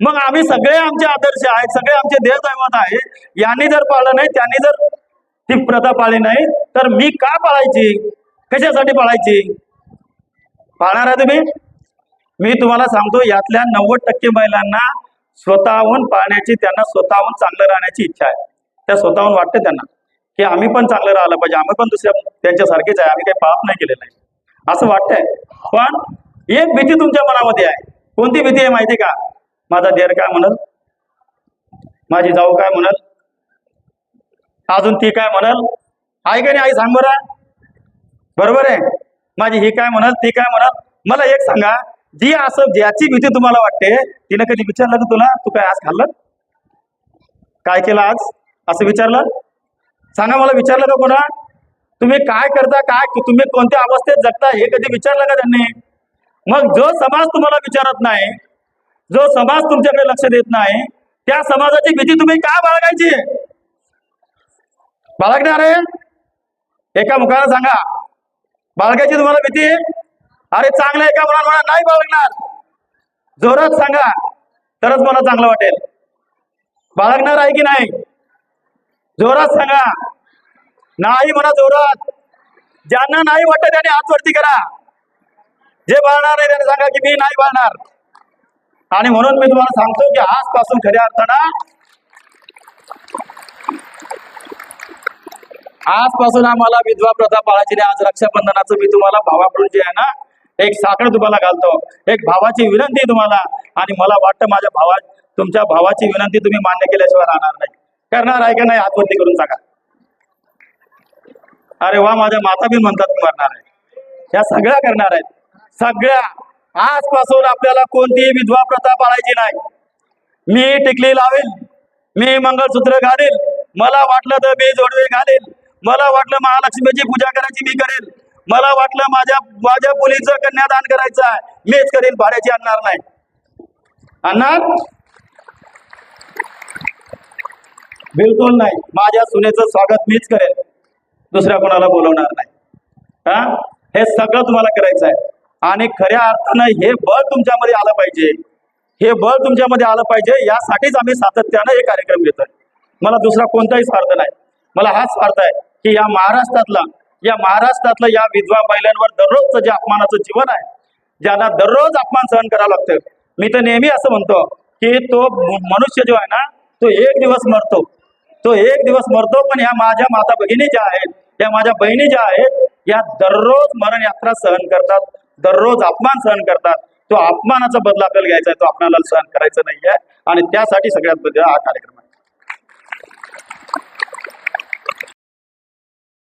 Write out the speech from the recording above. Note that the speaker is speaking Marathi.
मग आम्ही सगळे आमचे आदर्श आहेत सगळे आमचे देहदैवत आहे यांनी जर पाळलं नाही त्यांनी जर ती प्रथा पाळली नाही तर मी का पाळायची? कशासाठी पाळायची? पाळणार आहे तुम्ही? मी तुम्हाला सांगतो यातल्या नव्वद टक्के महिलांना स्वतःहून पाळण्याची त्यांना स्वतःहून चांगलं राहण्याची इच्छा आहे. त्या स्वतःहून वाटते त्यांना की आम्ही पण चांगलं राहिलं पाहिजे आम्ही पण दुसऱ्या त्यांच्यासारखेच आहे आम्ही काही पाप नाही केलेलं आहे. असं वाटतंय. पण एक भीती तुमच्या मनामध्ये आहे. कोणती भीती आहे माहिती का? माझा देर काय म्हणल? माझी जाऊ काय म्हणल? अजून ती काय म्हणल? आई का नाही आई सांग बरं? बरोबर आहे. माझी ही काय म्हणल ती काय म्हणल? मला एक सांगा जी असं ज्याची भीती तुम्हाला वाटते तिने कधी विचारलं का तुला? तू काय आज खाल्लं? काय केलं आज? असं विचारलं? सांगा मला विचारलं का कोणा? तुम्ही काय करता काय तुम्ही कोणत्या अवस्थेत जगता हे कधी विचारलं का त्यांनी? मग जो समाज तुम्हाला विचारत नाही जो समाज तुमच्याकडे लक्ष देत नाही त्या समाजाची भीती तुम्ही का बाळगायची? बाळगणार आहे एका मुखाला सांगा. बाळगायची तुम्हाला भीती? अरे चांगलं एका मुलाला म्हणा नाही बाळगणार. जोरात सांगा. तरच मला चांगलं वाटेल. बाळगणार आहे की नाही? जोरात सांगा. नाही म्हणा जोरात. ज्यांना नाही वाटत त्याने हात वरती करा. जे बाळणार नाही त्याने सांगा की मी नाही बाळणार. आणि म्हणून मी तुम्हाला सांगतो की आजपासून खऱ्या अर्थानं आजपासून आम्हाला विधवा प्रथा पाळायची नाही आज रक्षाबंधनाचं मी तुम्हाला भावाकडून जे आहे ना एक साखर तुम्हाला घालतो. एक भावाची विनंती तुम्हाला. आणि मला वाटतं माझ्या भावा तुमच्या भावाची विनंती तुम्ही मान्य केल्याशिवाय राहणार नाही. करणार आहे का नाही हातवरती करून सांगा. अरे वा माझ्या माता बी म्हणतात करणार आहे. या सगळ्या करणार आहेत. सगळ्या. आजपासून आपल्याला कोणतीही विधवा प्रथा पाळायची नाही. मी टिकली लावेल मी मंगळसूत्र घालेल मला वाटलं तर मी जोडवे घालेल मला वाटलं महालक्ष्मीची पूजा करायची मी करेल मला वाटलं माझ्या माझ्या मुलीचं कन्यादान करायचं आहे मीच करेल भाड्याची आणणार नाही. आणणार बिलकुल नाही. माझ्या सुनेचं स्वागत मीच करेल. दुसऱ्या कोणाला बोलवणार नाही. हा? हे सगळं तुम्हाला करायचं आहे. आणि खऱ्या अर्थानं हे बळ तुमच्यामध्ये आलं पाहिजे. हे बळ तुमच्यामध्ये आलं पाहिजे यासाठीच आम्ही सातत्यानं हे कार्यक्रम घेतोय. मला दुसरा कोणताही स्वार्थ नाही. मला हाच स्वार्थ आहे की या महाराष्ट्रातला या महाराष्ट्रातलं या विधवा महिलांवर दररोजचं जे अपमानाचं जीवन आहे ज्यांना दररोज अपमान सहन करावं लागतं. मी तर नेहमी असं म्हणतो की तो मनुष्य जो आहे ना तो एक दिवस मरतो. तो एक दिवस मरतो पण ह्या माझ्या माता भगिनी ज्या आहेत या माझ्या बहिणी ज्या आहेत या दररोज मरण यात्रा सहन करतात. दररोज अपमान सहन करतात. तो अपमानाचा बदला आपल्याला घ्यायचा आहे तो आपल्याला सहन करायचा नाही आहे आणि त्यासाठी सगळ्यात हा कार्यक्रम आहे.